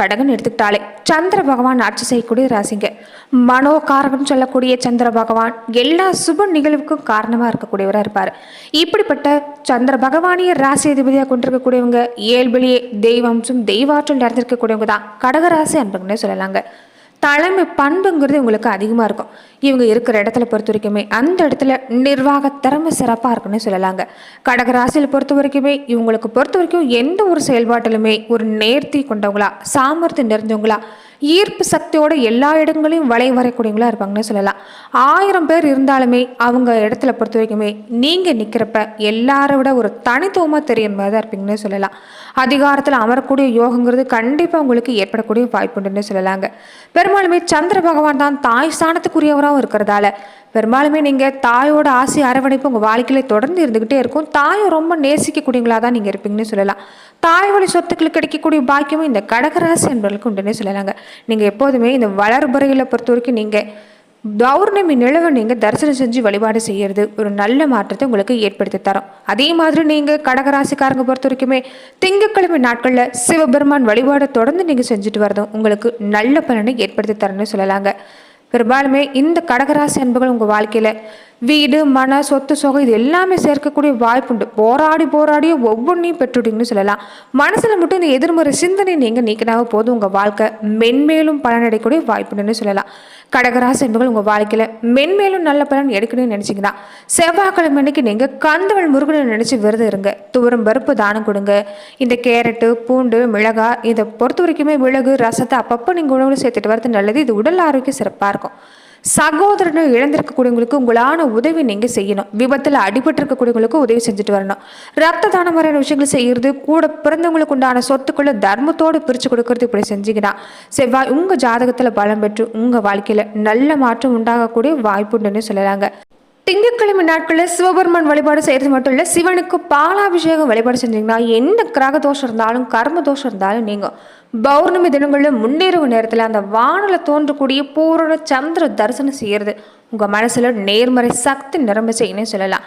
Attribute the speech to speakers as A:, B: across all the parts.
A: கடகன் எடுத்துக்கிட்டாலே. சந்திர பகவான் ஆட்சி செய்யக்கூடிய ராசிங்க. மனோகாரகம் சொல்லக்கூடிய சந்திர பகவான் எல்லா சுப நிகழ்வுக்கும் காரணமாக இருக்கக்கூடியவராக இருப்பார். இப்படிப்பட்ட சந்திர பகவானிய ராசி அதிபதியாக கொண்டிருக்கக்கூடியவங்க இயல்பிலேயே தெய்வம்சம் தெய்வாற்றல் நடந்திருக்கக்கூடியவங்க தான். கடகராசி அன்புங்கன்னே சொல்லலாங்க. தலைமை பண்புங்கிறது உங்களுக்கு அதிகமாக இருக்கும். இவங்க இருக்கிற இடத்துல பொறுத்த வரைக்குமே அந்த இடத்துல நிர்வாக திறமை சிறப்பாக இருக்குன்னு சொல்லலாங்க. கடகராசியில் பொறுத்த வரைக்குமே இவங்களுக்கு பொறுத்த வரைக்கும் எந்த ஒரு செயல்பாட்டிலுமே ஒரு நேர்த்தி கொண்டவங்களா சாமர்த்தியம் நிறைஞ்சவங்களா ஈர்ப்பு சக்தியோட எல்லா இடங்களையும் வளைய வரக்கூடியவங்களாக இருப்பாங்கன்னு சொல்லலாம். ஆயிரம் பேர் இருந்தாலுமே அவங்க இடத்துல பொறுத்த வரைக்குமே நீங்கள் நிற்கிறப்ப எல்லாரை விட ஒரு தனித்துவமாக தெரியும் மாதிரி தான் இருப்பீங்கன்னு சொல்லலாம். அதிகாரத்தில் அமரக்கூடிய யோகங்கிறது கண்டிப்பாக உங்களுக்கு ஏற்படக்கூடிய வாய்ப்புண்டுன்னு சொல்லலாங்க. பெரும்பாலுமே சந்திர பகவான் தான் தாய் ஸ்தானத்துக்குரியவராகவும் இருக்கிறதால பெரும்பாலுமே நீங்கள் தாயோட ஆசை அரவணைப்பு உங்கள் வாழ்க்கையில தொடர்ந்து இருந்துக்கிட்டே இருக்கும். தாயை ரொம்ப நேசிக்கக்கூடியவங்களாக தான் நீங்கள் இருப்பீங்கன்னு சொல்லலாம். தாய் வழி சொத்துக்கள் கிடைக்கக்கூடிய பாக்கியமும் இந்த கடகராசி என்பவர்களுக்கு உண்டுன்னே சொல்லலாங்க. நீங்கள் எப்போதுமே இந்த வளர்புறையில் பொறுத்த வரைக்கும் நீங்கள் பௌர்ணமி நிலவை நீங்கள் தரிசனம் செஞ்சு வழிபாடு செய்யறது ஒரு நல்ல மாற்றத்தை உங்களுக்கு ஏற்படுத்தி தரும். அதே மாதிரி நீங்கள் கடகராசிக்காரங்க பொறுத்த வரைக்குமே திங்கட்கிழமை நாட்களில் சிவபெருமான் வழிபாடை தொடர்ந்து நீங்கள் செஞ்சுட்டு வரதும் உங்களுக்கு நல்ல பலனை ஏற்படுத்தி தரணும்னு சொல்லலாங்க. பெரும்பாலுமே இந்த கடகராசி அன்புகள் உங்கள் வாழ்க்கையில் வீடு மன சொத்து சொகை இது எல்லாமே சேர்க்கக்கூடிய வாய்ப்புண்டு. போராடி போராடி ஒவ்வொன்றையும் பெற்றுட்டீங்கன்னு சொல்லலாம். மனசில் மட்டும் இந்த எதிர்மறை சிந்தனை நீங்கள் நீக்கினாவே போதும். உங்கள் வாழ்க்கை மென்மேலும் பலனடையக்கூடிய வாய்ப்புண்டுன்னு சொல்லலாம். கடகராசி அன்புகள் உங்கள் வாழ்க்கையில் மென்மேலும் நல்ல பலன் எடுக்கணும்னு நினச்சிங்கன்னா செவ்வாய்க்கிழமை அன்னைக்கு நீங்கள் கந்தவள் முருகனை நினச்சி விரதம் இருங்க. துவரம் பருப்பு தானம் கொடுங்க. இந்த கேரட்டு பூண்டு மிளகாய் இதை பொறுத்த வரைக்குமே மிளகு ரசத்தை அப்பப்போ நீங்கள் உணவில் சேர்த்துட்டு வரது நல்லது. இது உடல் ஆரோக்கியம் சிறப்பாக இருக்கும். சகோதரனை இழந்திருக்கக்கூடியவங்களுக்கு உங்களான உதவி நீங்கள் செய்யணும். விபத்தில் அடிபட்டிருக்கக்கூடியவங்களுக்கு உதவி செஞ்சுட்டு வரணும். ரத்த தான மாதிரியான விஷயங்கள் செய்கிறது கூட பிறந்தவங்களுக்கு உண்டான சொத்துக்களை தர்மத்தோடு பிரித்து கொடுக்கறது இப்படி செஞ்சீங்கன்னா செவ்வாய் உங்கள் ஜாதகத்தில் பலம் பெற்று உங்கள் வாழ்க்கையில் நல்ல மாற்றம் உண்டாகக்கூடிய வாய்ப்புண்டுன்னு சொல்லலாங்க. திங்கட்கிழமை நாட்களில் சிவபெருமான் வழிபாடு செய்கிறது மட்டும் இல்லை சிவனுக்கு பாலாபிஷேகம் வழிபாடு செஞ்சீங்கன்னா எந்த கிரக தோஷம் இருந்தாலும் கர்ம தோஷம் இருந்தாலும் நீங்கள் பௌர்ணமி தினங்களில் முன்னேறும் நேரத்தில் அந்த வானில் தோன்றக்கூடிய பூரண சந்திர தரிசனம் செய்கிறது உங்கள் மனசில் நேர்மறை சக்தி நிரம்ப செய்யணும்னு சொல்லலாம்.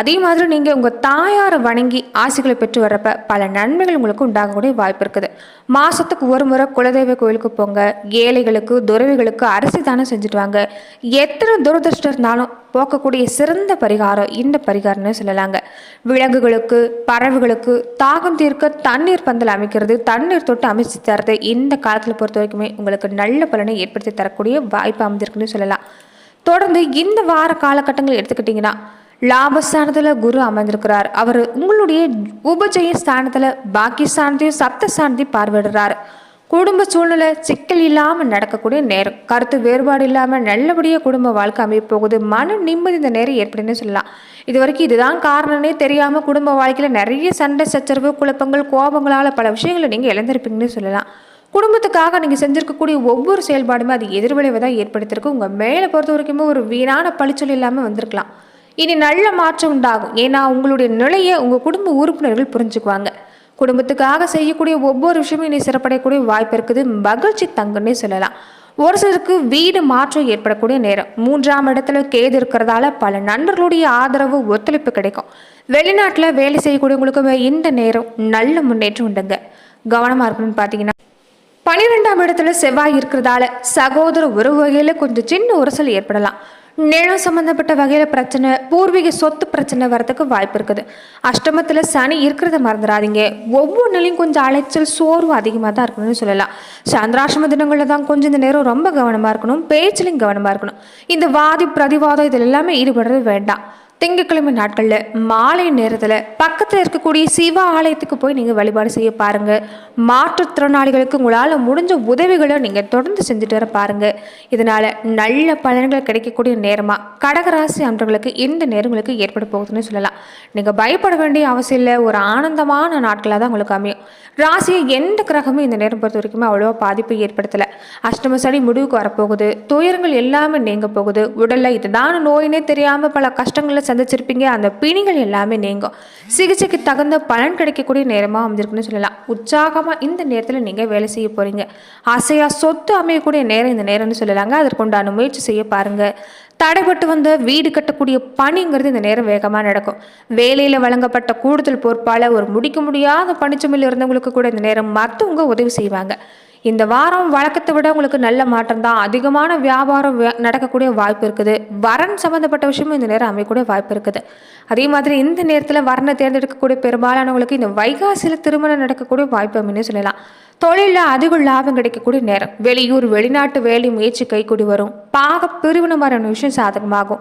A: அதே மாதிரி நீங்கள் உங்கள் தாயாரை வணங்கி ஆசைகளை பெற்று வரப்ப பல நன்மைகள் உங்களுக்கு உண்டாகக்கூடிய வாய்ப்பு இருக்குது. மாதத்துக்கு ஒரு முறை குலதெய்வ கோயிலுக்கு போங்க. ஏழைகளுக்கு துறவிகளுக்கு அரிசி தானம் செஞ்சுட்டு வாங்க. எத்தனை துரதிருஷ்டம் இருந்தாலும் போக்கக்கூடிய சிறந்த பரிகாரம் இந்த பரிகாரம்னு சொல்லலாங்க. விலங்குகளுக்கு பறவைகளுக்கு தாகம் தீர்க்க தண்ணீர் பந்தல் அமைக்கிறது தண்ணீர் தொட்டு அமைச்சு தரது இந்த காலத்தில் பொறுத்த வரைக்குமே உங்களுக்கு நல்ல பலனை ஏற்படுத்தி தரக்கூடிய வாய்ப்பு அமைஞ்சிருக்குன்னு சொல்லலாம். தொடர்ந்து இந்த வார காலகட்டங்கள் எடுத்துக்கிட்டிங்கன்னா லாபஸ்தானத்தில் குரு அமர்ந்திருக்கிறார். அவர் உங்களுடைய உபஜய ஸ்தானத்தில் பாக்கி ஸ்தானத்தையும் சப்த ஸ்தானத்தையும் பார்வையிடுறார். குடும்ப சூழ்நிலை சிக்கல் இல்லாமல் நடக்கக்கூடிய நேரம். கருத்து வேறுபாடு இல்லாமல் நல்லபடியாக குடும்ப வாழ்க்கை அமைய போகுது. மன நிம்மதி இந்த நேரம் ஏற்படுன்னு சொல்லலாம். இது வரைக்கும் இதுதான் காரணம்னே தெரியாமல் குடும்ப வாழ்க்கையில் நிறைய சண்டை சச்சரவு குழப்பங்கள் கோபங்களால் பல விஷயங்களை நீங்கள் இழந்திருப்பீங்கன்னு சொல்லலாம். குடும்பத்துக்காக நீங்கள் செஞ்சுருக்கக்கூடிய ஒவ்வொரு செயல்பாடுமே அது எதிர்விளைவை தான் ஏற்படுத்தியிருக்கு. உங்கள் மேலே பொறுத்த வரைக்குமே ஒரு வீணான பழிச்சொல் இல்லாமல் வந்திருக்கலாம். இனி நல்ல மாற்றம் உண்டாகும். ஏன்னா உங்களுடைய நிலையை உங்கள் குடும்ப உறுப்பினர்கள் புரிஞ்சுக்குவாங்க. குடும்பத்துக்காக செய்யக்கூடிய ஒவ்வொரு விஷயமும் இனி சிறப்படையக்கூடிய வாய்ப்பு இருக்குது. மகிழ்ச்சி தங்குன்னே சொல்லலாம். ஒரு சிலருக்கு வீடு மாற்றம் ஏற்படக்கூடிய நேரம். மூன்றாம் இடத்துல கேது இருக்கிறதால பல நண்பர்களுடைய ஆதரவு ஒத்துழைப்பு கிடைக்கும். வெளிநாட்டில் வேலை செய்யக்கூடியவங்களுக்கு இந்த நேரம் நல்ல முன்னேற்றம் உண்டுங்க. கவனமாக இருக்கணும்னு பார்த்தீங்கன்னா பனிரெண்டாம் இடத்துல செவ்வாய் இருக்கிறதால சகோதர உறவு வகையில் கொஞ்சம் சின்ன உரசல் ஏற்படலாம். நிலம் சம்மந்தப்பட்ட வகையில் பிரச்சனை பூர்வீக சொத்து பிரச்சனை வரதுக்கு வாய்ப்பு இருக்குது. அஷ்டமத்தில் சனி இருக்கிறத மறந்துடாதீங்க ஒவ்வொன்றிலையும் கொஞ்சம் அலைச்சல் சோர்வு அதிகமாக தான் இருக்கணும்னு சொல்லலாம். சந்திராசிரம தினங்களில் தான் கொஞ்சம் இந்த நேரம் ரொம்ப கவனமாக இருக்கணும் பேச்சிலையும் கவனமாக இருக்கணும். இந்த வாதி பிரதிவாதம் இதில் எல்லாமே ஈடுபடுறது வேண்டாம். திங்கட்கிழமை நாட்களில் மாலை நேரத்தில் பக்கத்தில் இருக்கக்கூடிய சிவ ஆலயத்துக்கு போய் நீங்கள் வழிபாடு செய்ய பாருங்கள் மாற்றுத்திறனாளிகளுக்கு உங்களால் முடிஞ்ச உதவிகளை நீங்கள் தொடர்ந்து செஞ்சுட்டு வர பாருங்கள் இதனால் நல்ல பலன்கள் கிடைக்கக்கூடிய நேரமாக கடகராசி அன்றவர்களுக்கு இந்த நேரங்களுக்கு ஏற்பட போகுதுன்னு சொல்லலாம். நீங்கள் பயப்பட வேண்டிய அவசியம் இல்லை. ஒரு ஆனந்தமான நாட்களாக தான் உங்களுக்கு அமையும். ராசியை எந்த கிரகமும் இந்த நேரம் பொறுத்த வரைக்குமே அவ்வளோ பாதிப்பு ஏற்படுத்தலை. அஷ்டம சனி முடிவுக்கு வரப்போகுது. துயரங்கள் எல்லாமே நீங்க போகுது. உடலில் இதுதான் நோயினே தெரியாமல் பல கஷ்டங்களை சந்திச்சிருப்பீங்க. அந்த பிணிகள் எல்லாமே நீங்கும். சிகிச்சைக்கு தகுந்த பலன் கிடைக்கக்கூடிய நேரமாக அமைஞ்சிருக்குன்னு சொல்லலாம். உற்சாகமாக இந்த நேரத்தில் நீங்கள் வேலை செய்ய போகிறீங்க ஆசையாக சொத்து அமையக்கூடிய நேரம் இந்த நேரம்னு சொல்லலாங்க. அதற்குண்டான முயற்சி செய்ய பாருங்கள் தடைப்பட்டு வந்த வீடு கட்டக்கூடிய பணிங்கிறது இந்த நேரம் வேகமாக நடக்கும். வேலையில் வழங்கப்பட்ட கூடுதல் பொறுப்பால் ஒரு முடிக்க முடியாத பணிச்சுமையில் இருந்தவங்களுக்கு கூட இந்த நேரம் மற்றவங்க உதவி செய்வாங்க. இந்த வாரம் வழக்கத்தை விட உங்களுக்கு நல்ல மாற்றம் தான் அதிகமான வியாபாரம் நடக்கக்கூடிய வாய்ப்பு இருக்குது. வரன் சம்மந்தப்பட்ட விஷயமும் இந்த நேரம் அமையக்கூடிய வாய்ப்பு இருக்குது. அதே மாதிரி இந்த நேரத்தில் வரனை தேர்ந்தெடுக்கக்கூடிய பெரும்பாலானவங்களுக்கு இந்த வைகாசியில் திருமணம் நடக்கக்கூடிய வாய்ப்பு அப்படின்னு சொல்லலாம். தொழிலில் அதிக லாபம் கிடைக்கக்கூடிய நேரம். வெளியூர் வெளிநாட்டு வேலை முயற்சி கைக்கூடி வரும். பாக பிரிவினமான விஷயம் சாதகமாகும்.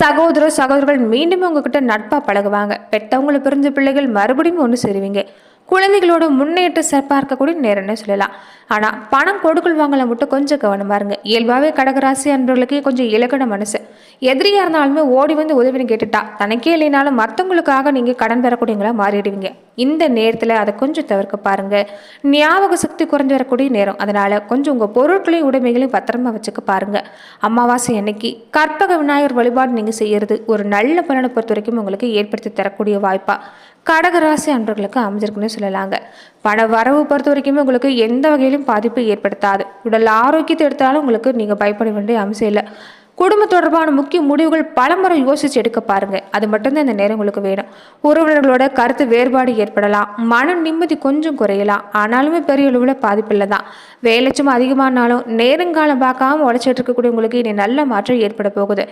A: சகோதர சகோதரர்கள் மீண்டும் உங்ககிட்ட நட்பாக பழகுவாங்க. பெற்றவங்களை பிரிஞ்ச பிள்ளைகள் மறுபடியும் ஒன்று சேருவீங்க. குழந்தைகளோட முன்னேற்ற சிறப்பாக இருக்கக்கூடிய நேரம்னு சொல்லலாம். ஆனால் பணம் கொடுக்கல் வாங்கல மட்டும் கொஞ்சம் கவனமாக இருங்க. இயல்பாகவே கடகராசி அன்பர்களுக்கு கொஞ்சம் இலக்கண மனசு. எதிரியாக இருந்தாலுமே ஓடி வந்து உதவின்னு கேட்டுட்டா தனக்கே இல்லைனாலும் மற்றவங்களுக்காக நீங்கள் கடன் பெறக்கூடியவங்களா மாறிடுவீங்க. இந்த நேரத்தில் அதை கொஞ்சம் தவிர்க்க பாருங்க. ஞாபக சக்தி குறைஞ்சு வரக்கூடிய நேரம். அதனால கொஞ்சம் உங்கள் பொருட்களையும் உடைமைகளையும் பத்திரமா வச்சுக்க பாருங்க. அமாவாசை அன்னைக்கு கற்பக விநாயகர் வழிபாடு நீங்கள் செய்யறது ஒரு நல்ல பலனை பொறுத்த வரைக்கும் உங்களுக்கு ஏற்படுத்தி தரக்கூடிய வாய்ப்பா. கடகராசி அன்பர்களுக்கு அமைஞ்சிருக்குன்னு சொல்லலாங்க. பண வரவு பொறுத்த வரைக்குமே உங்களுக்கு எந்த வகையிலும் பாதிப்பு ஏற்படுத்தாது. உடல் ஆரோக்கியத்தை எடுத்தாலும் உங்களுக்கு நீங்கள் பயப்பட வேண்டிய அம்சம் இல்லை. குடும்ப தொடர்பான முக்கிய முடிவுகள் பலமுறை யோசிச்சு எடுக்க பாருங்க. அது மட்டும்தான் இந்த நேரம் உங்களுக்கு வேணும். உறவினர்களோட கருத்து வேறுபாடு ஏற்படலாம். மன நிம்மதி கொஞ்சம் குறையலாம். ஆனாலுமே பெரிய அளவில் பாதிப்பில்லை தான். வேலைச்சும் அதிகமானாலும் நேரங்காலம் பார்க்காம உழைச்சிட்டு இருக்கக்கூடிய உங்களுக்கு இனி நல்ல மாற்றம் ஏற்பட போகுது.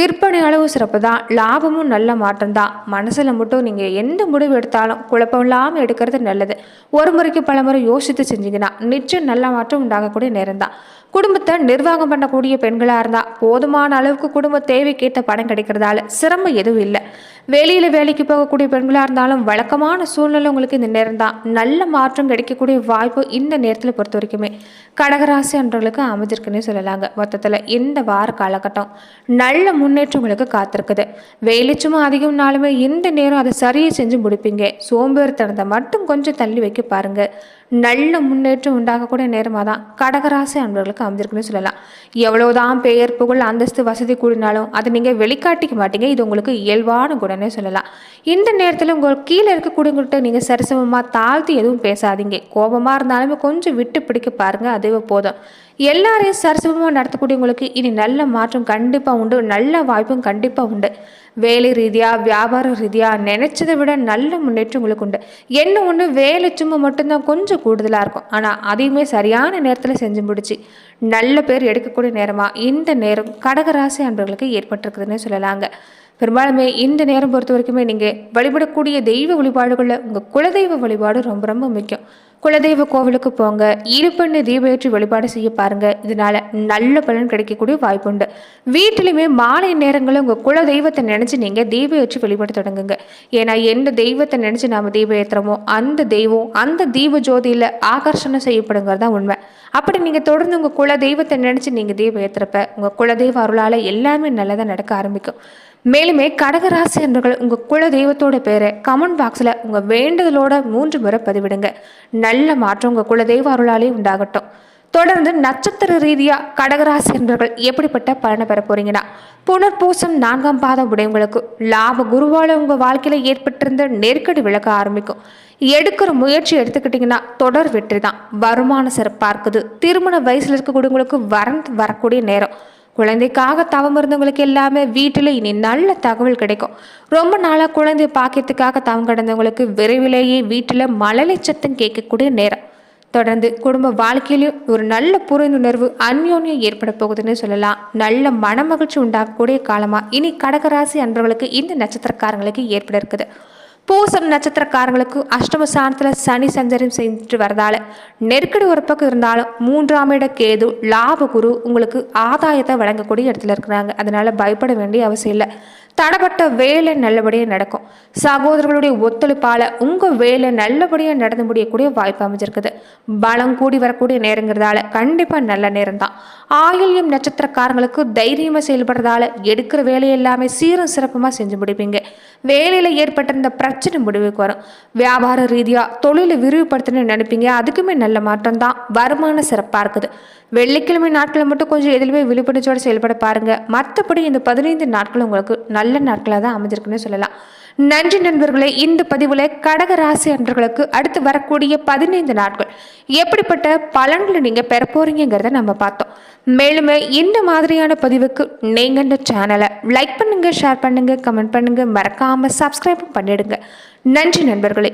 A: விற்பனை அளவு சிறப்பு தான். லாபமும் நல்ல மாற்றம் தான். மனசில் மட்டும் நீங்கள் எந்த முடிவு எடுத்தாலும் குழப்பம் இல்லாமல் எடுக்கிறது நல்லது. ஒரு முறைக்கு பல முறை யோசித்து செஞ்சீங்கன்னா நிச்சயம் நல்ல மாற்றம் உண்டாகக்கூடிய நேரம் தான். குடும்பத்தை நிர்வாகம் பண்ணக்கூடிய பெண்களாக இருந்தால் போதுமான அளவுக்கு குடும்ப தேவைக்கேற்ற பணம் கிடைக்கிறதால சிரமம் எதுவும் இல்லை. வெளியில் வேலைக்கு போகக்கூடிய பெண்களாக இருந்தாலும் வழக்கமான சூழ்நிலை உங்களுக்கு இந்த நேரம் தான் நல்ல மாற்றம் கிடைக்கக்கூடிய வாய்ப்பு இந்த நேரத்தில் பொறுத்த வரைக்குமே. கடகராசி அன்றவர்களுக்கு அமைஞ்சிருக்குன்னு சொல்லலாங்க. மொத்தத்தில் இந்த வார காலகட்டம் நல்ல முன்னேற்றம் உங்களுக்கு காத்திருக்குது. வேலை சும்மா அதிகம்னாலுமே இந்த நேரம் அதை சரியாக செஞ்சு முடிப்பீங்க. சோம்பேறித்தனத்தை மட்டும் கொஞ்சம் தள்ளி வைக்க பாருங்க. நல்ல முன்னேற்றம் உண்டாகக்கூடிய நேரமாக தான் கடகராசி அன்பர்களுக்கு அமைஞ்சிருக்குன்னு சொல்லலாம். எவ்வளோதான் பெயர் புகழ் அந்தஸ்து வசதி கூடினாலும் அதை நீங்கள் வெளிக்காட்டிக்க மாட்டீங்க. இது உங்களுக்கு இயல்பான குணம்னே சொல்லலாம். இந்த நேரத்தில் உங்கள் கீழே இருக்கக்கூடியவங்கள்ட்ட நீங்கள் சரிசமமாக தாழ்த்தி எதுவும் பேசாதீங்க. கோபமாக இருந்தாலுமே கொஞ்சம் விட்டு பிடிக்க பாருங்கள் அதுவே போதும். எல்லாரையும் சரிசமமாக நடத்தக்கூடியவங்களுக்கு இனி நல்ல மாற்றம் கண்டிப்பாக உண்டு நல்ல வாய்ப்பும் கண்டிப்பாக உண்டு. வேலை ரீதியாக வியாபார ரீதியாக நினைச்சதை விட நல்ல முன்னேற்றம் உங்களுக்கு உண்டு. என்ன ஒன்று வேலை சும்மா மட்டும்தான் கொஞ்சம் கூடுதலாக இருக்கும். ஆனால் அதையுமே சரியான நேரத்தில் செஞ்சு முடிச்சு நல்ல பேர் எடுக்கக்கூடிய நேரமாக இந்த நேரம் கடகராசி அன்பர்களுக்கு ஏற்பட்டிருக்குதுன்னு சொல்லலாங்க. பெரும்பாலுமே இந்த நேரம் பொறுத்த வரைக்குமே நீங்கள் வழிபடக்கூடிய தெய்வ வழிபாடுகளில் உங்கள் குலதெய்வ வழிபாடு ரொம்ப ரொம்ப முக்கியம். குலதெய்வ கோவிலுக்கு போங்க. இருப்பண்ணு தீபேற்றி வழிபாடு செய்ய பாருங்க. இதனால நல்ல பலன் கிடைக்கக்கூடிய வாய்ப்புண்டு. வீட்டிலுமே மாலை நேரங்களில் உங்கள் குல தெய்வத்தை நினச்சி நீங்கள் தீபம் ஏற்றி வழிபாடு தொடங்குங்க. ஏன்னா எந்த தெய்வத்தை நினச்சி நாம் தீபம் ஏற்றுறோமோ அந்த தெய்வம் அந்த தீப ஜோதியில் ஆகர்ஷணம் செய்யப்படுங்கிறது தான் உண்மை. அப்படி நீங்கள் தொடர்ந்து உங்கள் குல தெய்வத்தை நினச்சி நீங்கள் தீபம் ஏற்றுறப்ப உங்கள் குலதெய்வ அருளால் எல்லாமே நல்லதாக நடக்க ஆரம்பிக்கும். மேலுமே கடகராசி என்பர்கள் உங்கள் குல தெய்வத்தோட பேரை கமெண்ட் பாக்ஸில் உங்கள் வேண்டுதலோட மூன்று முறை பதிவிடுங்க. நல்ல மாற்றம் உங்கள் குல தெய்வ அருளாலே உண்டாகட்டும். தொடர்ந்து நட்சத்திர ரீதியாக கடகராசி என்பவர்கள் எப்படிப்பட்ட பலனை பெற போறீங்கன்னா புனர்பூசம் நான்காம் பாதம் உடையவங்களுக்கு லாப குருவால உங்கள் வாழ்க்கையில் ஏற்பட்டிருந்த நெருக்கடி விளக்க ஆரம்பிக்கும். எடுக்கிற முயற்சி எடுத்துக்கிட்டிங்கன்னா தொடர் வெற்றி தான் வருமான சிறப்பாக இருக்குது திருமண வயசில் இருக்கக்கூடியவங்களுக்கு வறந்து வரக்கூடிய நேரம். குழந்தைக்காக தவம் இருந்தவங்களுக்கு எல்லாமே வீட்டில் இனி நல்ல தகவல் கிடைக்கும். ரொம்ப நாளாக குழந்தை பாக்கியத்துக்காக தவம் கிடந்தவங்களுக்கு விரைவிலேயே வீட்டில் மழலை சத்தம் கேட்கக்கூடிய நேரம். தொடர்ந்து குடும்ப வாழ்க்கையிலும் ஒரு நல்ல புரிந்துணர்வு அந்யோன்யம் ஏற்பட போகுதுன்னு சொல்லலாம். நல்ல மனமகிழ்ச்சி உண்டாகக்கூடிய காலமாக இனி கடகராசி அன்பர்களுக்கு இந்த நட்சத்திரக்காரங்களுக்கு ஏற்பட இருக்குது. பூசம் நட்சத்திரக்காரங்களுக்கு அஷ்டம ஸ்தானத்தில் சனி சஞ்சரம் செஞ்சுட்டு வரதால நெருக்கடி ஒரு பக்கம் இருந்தாலும் மூன்றாம் இட கேது லாப குரு உங்களுக்கு ஆதாயத்தை வழங்கக்கூடிய இடத்துல இருக்கிறாங்க. அதனால பயப்பட வேண்டிய அவசியம் இல்லை. தடப்பட்ட வேலை நல்லபடியாக நடக்கும். சகோதரர்களுடைய ஒத்துழைப்பால் உங்கள் வேலை நல்லபடியாக நடந்து முடியக்கூடிய வாய்ப்பு அமைஞ்சிருக்குது. பலம் கூடி வரக்கூடிய நேரங்கிறதால கண்டிப்பாக நல்ல நேரம் தான் ஆயில்யம் நட்சத்திரக்காரங்களுக்கு தைரியமாக செயல்படுறதால எடுக்கிற வேலையை எல்லாமே சீரும் சிறப்புமாக செஞ்சு முடிப்பீங்க. வேலையில் ஏற்பட்டிருந்த பிரச்சனை முடிவுக்கு வரும். வியாபார ரீதியாக தொழிலை விரிவுபடுத்தணும்னு நினைப்பீங்க. அதுக்குமே நல்ல மாற்றம் தான் வருமானம் சிறப்பாக இருக்குது. வெள்ளிக்கிழமை நாட்களில் மட்டும் கொஞ்சம் எதிலுமே விழிப்புணர்ச்சியோடு செயல்பட பாருங்கள் மற்றபடி இந்த பதினைந்து நாட்கள் உங்களுக்கு நல்ல நல்ல நாட்களாக தான் அமைஞ்சிருக்குன்னு சொல்லலாம். நன்றி நண்பர்களே இந்த பதிவில் கடக ராசி அன்றர்களுக்கு அடுத்து வரக்கூடிய பதினைந்து நாட்கள் எப்படிப்பட்ட பலன்களை நீங்கள் பெற போறீங்கிறத நம்ம பார்த்தோம். மேலும் இந்த மாதிரியான பதிவுக்கு நீங்கள் இந்த சேனலை லைக் பண்ணுங்கள் ஷேர் பண்ணுங்கள் கமெண்ட் பண்ணுங்கள் மறக்காமல் சப்ஸ்கிரைபும் பண்ணிடுங்க. நன்றி நண்பர்களே.